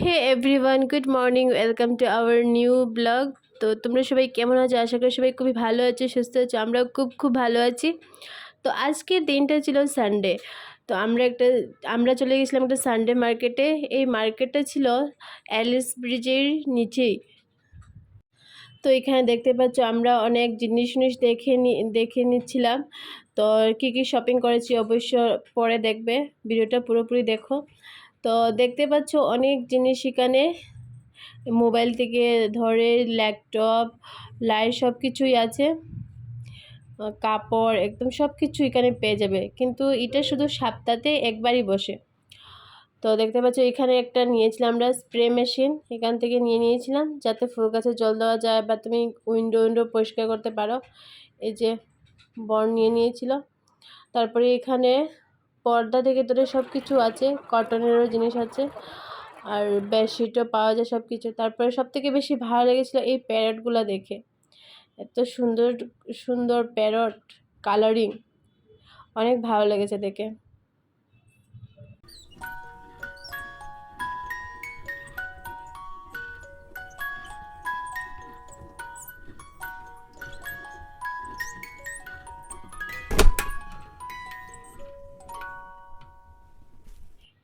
Hey everyone good morning welcome to our new blog তো তোমরা সবাই কেমন আছো? আশা করি সবাই খুবই ভালো আছে, সুস্থ আছো, আমরাও খুব খুব ভালো আছি। তো আজকের দিনটা ছিল সানডে তো আমরা একটা, আমরা চলে গেছিলাম একটা সানডে মার্কেটে এই মার্কেটটা ছিল অ্যালিস ব্রিজের নিচেই। তো এখানে দেখতে পাচ্ছ আমরা অনেক জিনিস জিনিস দেখে দেখে নিচ্ছিলাম। তো কী কী শপিং করেছি অবশ্য পরে দেখবে। ভিডিওটা পুরোপুরি দেখো। তো দেখতে পাচ্ছ অনেক জিনিস এখানে। মোবাইল থেকে ধরে, ল্যাপটপ, লাইট সব কিছুই আছে। কাপড়, একদম সব কিছু এখানে পেয়ে যাবে। কিন্তু এটা শুধু সপ্তাহে একবারই বসে। তো দেখতে পাচ্ছ এখানে একটা নিয়েছিলাম আমরা স্প্রে মেশিন। এখান থেকে নিয়ে নিয়েছিলাম যাতে ফুল গাছে জল দেওয়া যায় বা তুমি উইন্ডো উইন্ডো পরিষ্কার করতে পারো। এই যে বর নিয়ে নিয়েছিল। তারপরে এখানে পর্দা থেকে ধরে সব কিছু আছে কটনেরও জিনিস আছে, আর বেডশিটও পাওয়া যায় সব কিছু তারপরে সব থেকে বেশি ভালো লেগেছিলো এই প্যারটগুলো দেখে। এত সুন্দর সুন্দর প্যারট কালারিং অনেক ভালো লেগেছে দেখে।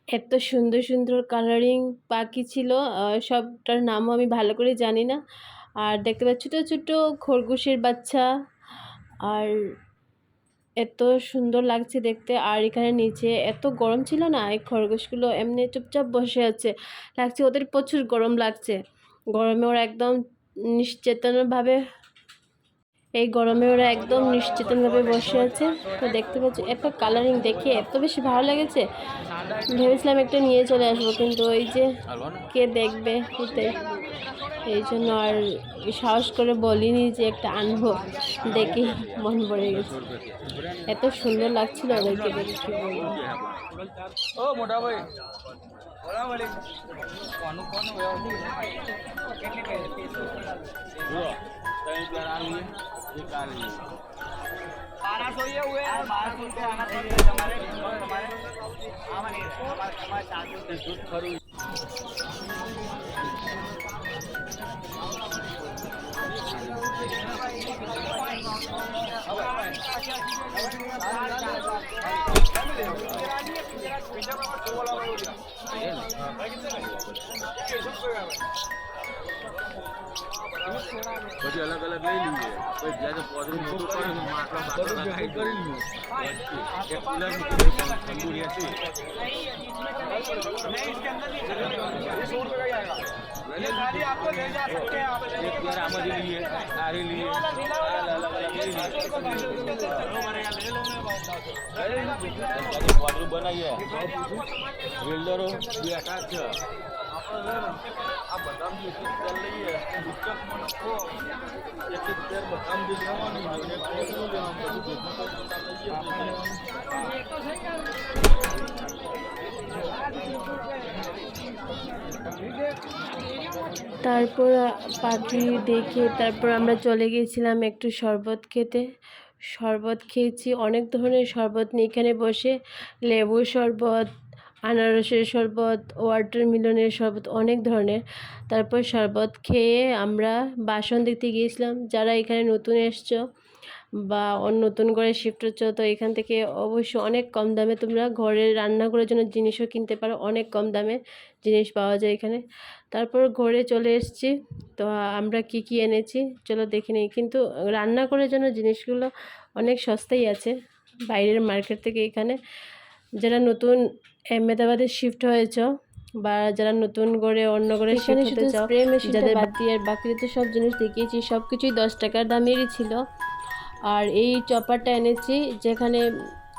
এত সুন্দর সুন্দর কালারিং পাখি ছিল। সবটার নামও আমি ভালো করে জানি না। আর দেখতে পাচ্ছ ছোটো ছোটো খরগোশের বাচ্চা। আর এত সুন্দর লাগছে দেখতে। আর এখানে নিচে এত গরম ছিল না, এই খরগোশগুলো এমনি চুপচাপ বসে আছে। লাগছে ওদের প্রচুর গরম লাগছে। গরমে ওরা একদম নিশ্চেতনভাবে এই গরমে ওরা একদম নিশ্চেতনভাবে বসে আছে। তো দেখতে পাচ্ছি এত কালারিং দেখে এত বেশি ভালো লেগেছে। ভেবেছিলাম একটা নিয়ে চলে আসব কিন্তু ওই যে কে দেখবে এটাই। এই জন্য আর সাহস করে বলিনি যে একটা আনব। দেখি মন পড়ে গেছে। এত সুন্দর লাগছিল ওদেরকে দেখে কি বলব। ও মোটা ভাই। কোন બારસો એવું હે બારસો તમારે તમારે આમાં તમારે સાચું દૂધ ખરું પછી અલગ અલગ લઈ લઈએ પછી જ્યારે પોદરું મોટું કરે તો માટલા માટલા ખાઈ કરી લઈએ એક કુલર ઠંડુ રહેશે नहीं इसके अंदर नहीं ये सौ रुपये का ही आएगा ये खाली आपको ले जा सकते हैं आप એક વાર આમાંથી લઈએ આરી લઈએ અલગ અલગ લઈ લઈએ પોદરું બનાવીએ બિલ્ડરો બેઠા છે આ બદામ જે તેલ લઈએ પુસ્તક નાખો એક એક તેલ બદામ જે લેવાનું હોય ને પોદરું લેવાનું બધું ભેગું કરીને લઈએ তারপর আ, পাখি দেখে তারপর আমরা চলে গিয়েছিলাম একটু শরবত খেতে শরবত খেয়েছি অনেক ধরনের শরবত নিয়ে এখানে বসে লেবুর শরবত আনারসের শরবত ওয়াটারমেলনের শরবত, অনেক ধরনের। তারপর শরবত খেয়ে আমরা বাসন দেখতে গিয়েছিলাম। যারা এখানে নতুন এসছো বা নতুন করে শিফট হচ্ছ, তো এখান থেকে অবশ্য অনেক কম দামে তোমরা ঘরে রান্না করার জন্য জিনিসও কিনতে পারো। অনেক কম দামে জিনিস পাওয়া যায় এখানে। তারপর ঘরে চলে এসেছি। তো আমরা কি কি এনেছি? চলো দেখে নিই। কিন্তু রান্না করার জন্য জিনিসগুলো অনেক সস্তাই আছে বাইরের মার্কেট থেকে এখানে। যারা নতুন আহমেদাবাদে শিফট হয়েছ বা যারা নতুন করে অন্য করে শুধু spray যাদের বাদ বাতি আর বাকি তো সব জিনিস দেখিয়েছি সব কিছুই দশ টাকার দামেরই ছিল। আর এই চপারটা এনেছি যেখানে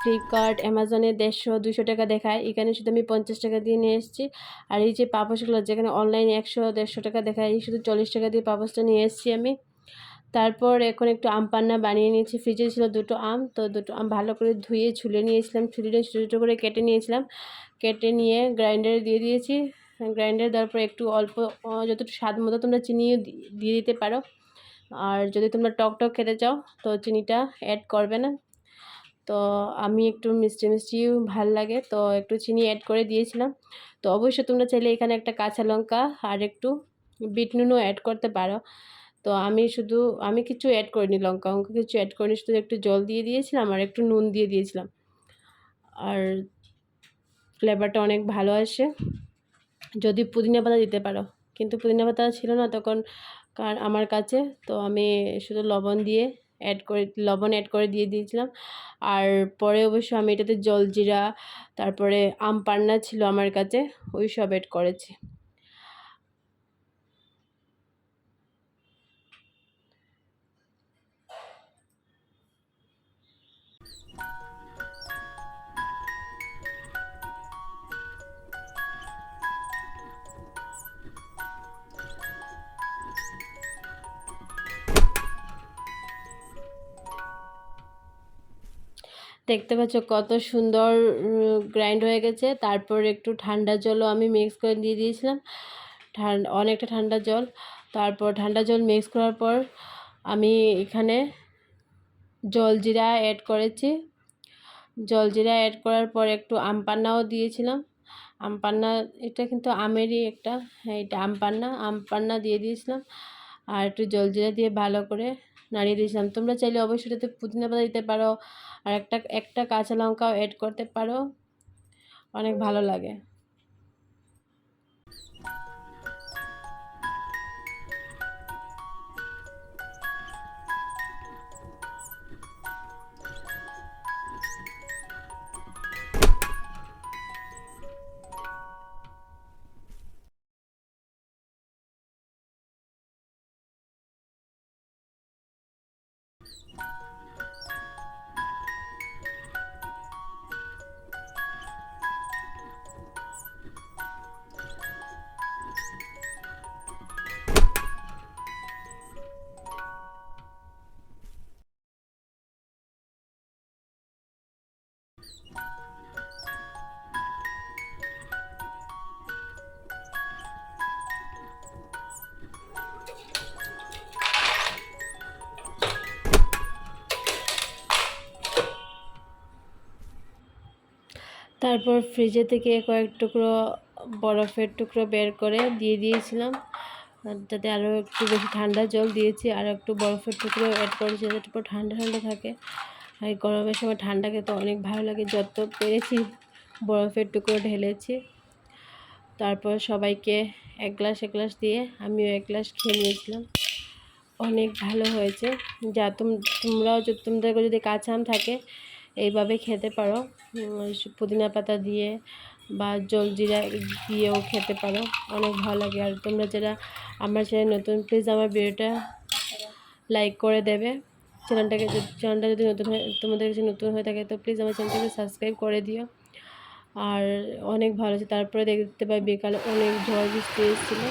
ফ্লিপকার্ট অ্যামাজনে দেড়শো দুশো টাকা দেখায়। এখানে শুধু আমি পঞ্চাশ টাকা দিয়ে নিয়ে এসেছি। আর এই যে পাপোশগুলো যেখানে অনলাইনে একশো দেড়শো টাকা দেখায় এই শুধু চল্লিশ টাকা দিয়ে পাপোশটা নিয়ে এসেছি আমি। তারপর এখন একটু আম পান্না বানিয়ে নিয়েছি। ফ্রিজে ছিল দুটো আম, তো দুটো আম ভালো করে ধুয়ে ছুলে নিয়েছিলাম। ছুলে ছোটো ছোটো করে কেটে নিয়েছিলাম। কেটে নিয়ে গ্রাইন্ডারে দিয়ে দিয়েছি। গ্রাইন্ডারে দেওয়ার পর একটু অল্প যতটুকু স্বাদ মতো তোমরা চিনিও দিয়ে দিতে পারো। আর যদি তোমরা টক টক খেতে চাও, তো চিনিটা অ্যাড করবে না। তো আমি একটু মিষ্টি মিষ্টিও ভালো লাগে, তো একটু চিনি অ্যাড করে দিয়েছিলাম। তো অবশ্যই তোমরা চাইলে এখানে একটা কাঁচা লঙ্কা আর একটু বিট নুনও অ্যাড করতে পারো। তো আমি শুধু, আমি কিছু অ্যাড করিনি লঙ্কা লঙ্কা কিছু অ্যাড করিনি, শুধু একটু জল দিয়ে দিয়েছিলাম আর একটু নুন দিয়ে দিয়েছিলাম। আর ফ্লেভারটা অনেক ভালো আসে। যদি পুদিনা পাতা দিতে পারো। কিন্তু পুদিনা পাতা ছিল না তখন কার, আমার কাছে। তো আমি শুধু লবণ দিয়ে অ্যাড করে, লবণ অ্যাড করে দিয়ে দিয়েছিলাম। আর পরে অবশ্য আমি এটাতে জলজিরা, তারপরে আম পান্না ছিল আমার কাছে, ওই সব অ্যাড করেছি। দেখতে পাচ্ছ কত সুন্দর গ্রাইন্ড হয়ে গেছে। তারপর একটু ঠান্ডা জলও আমি মিক্স করে দিয়ে দিয়েছিলাম। ঠান্ডা, অনেকটা ঠান্ডা জল। তারপর ঠান্ডা জল মিক্স করার পর আমি এখানে জলজিরা অ্যাড করেছি। জলজিরা অ্যাড করার পর একটু আম পান্নাও দিয়েছিলাম। আম পান্না, এটা কিন্তু আমেরই একটা হ্যাঁ এটা আম পান্না। আম পান্না দিয়ে দিয়েছিলাম। আর একটু জলজিরা দিয়ে ভালো করে নাড়িয়ে দিয়েছিলাম। তোমরা চাইলে অবশ্যই এটাতে পুদিনা পাতা দিতে পারো আর একটা একটা কাঁচা লঙ্কাও অ্যাড করতে পারো। অনেক ভালো লাগে। তারপর ফ্রিজে থেকে কয়েক টুকরো বরফের টুকরো বের করে দিয়ে দিয়েছিলাম। যাতে আরও একটু বেশি ঠান্ডা জল দিয়েছি, আর একটু বরফের টুকরো অ্যাড করেছি যাতে একটু ঠান্ডা ঠান্ডা থাকে। আর গরমের সময় ঠান্ডা খেতে অনেক ভালো লাগে, যত পেরেছি বরফের টুকরো ঢেলেছি। তারপর সবাইকে এক গ্লাস এক গ্লাস দিয়ে আমিও এক গ্লাস খেয়ে নিয়েছিলাম। অনেক ভালো হয়েছে। যা তুম, তোমরাও যদি, তোমাদের যদি কাঁচা আম থাকে এইভাবে খেতে পারো। পুদিনা পাতা দিয়ে বা জলজিরা দিয়েও খেতে পারো। অনেক ভালো লাগে। আর তোমরা যারা আমার চ্যানেল নতুন প্লিজ আমার ভিডিওটা লাইক করে দেবে। চ্যানেলটাকে চ্যানেলটা যদি নতুন হয় তোমাদের কাছে নতুন হয়ে থাকে, তো প্লিজ আমার চ্যানেলটাকে সাবস্ক্রাইব করে দিও। আর অনেক ভালো আছে তারপরে দেখতে পাই বিকালে অনেক ঝড় বৃষ্টি এসেছিল।